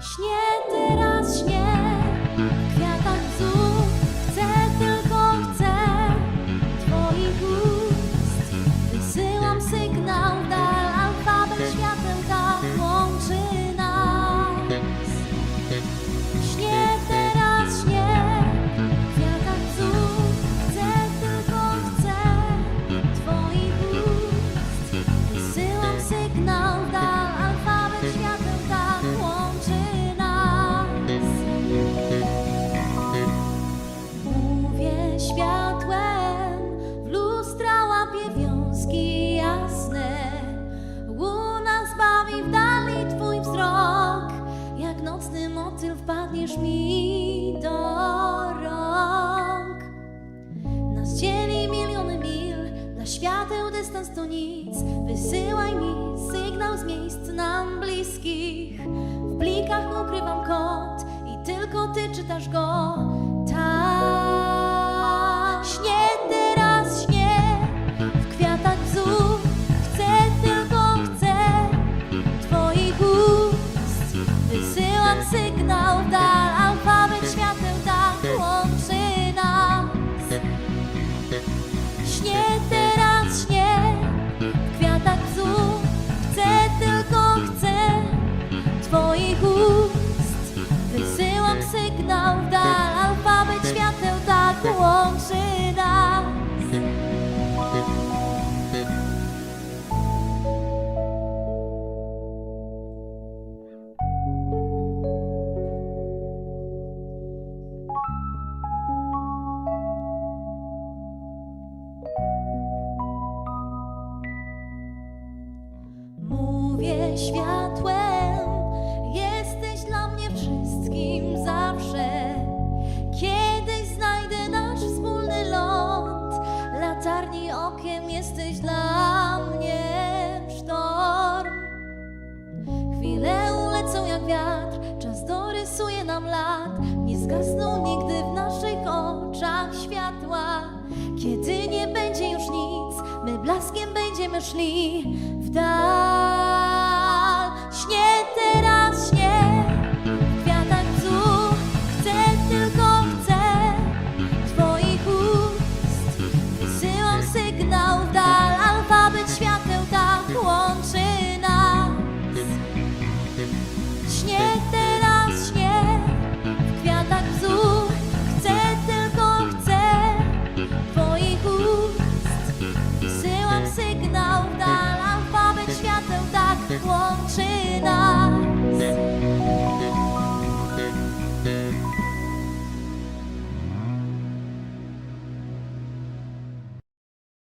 Śnie teraz motyl wpadniesz mi do rąk. Nas dzieli miliony mil, dla świateł dystans to nic. Wysyłaj mi sygnał z miejsc nam bliskich. W plikach ukrywam kod i tylko ty czytasz go. Nas. Mówię światłem, jesteś dla mnie wszystkim zawsze. Kiedyś znajdę nasz wspólny ląd, latarni okiem jesteś dla mnie sztorm. Chwile ulecą jak wiatr, czas dorysuje nam lat. Nie zgasną nigdy w naszych oczach światła. Kiedy nie będzie blaskiem będziemy szli w dal. Śnie teraz, śnie w kwiatach bzu, chcę tylko chcę Twoich ust. Wysyłam sygnał w dal, alfabet świateł tak łączy nas.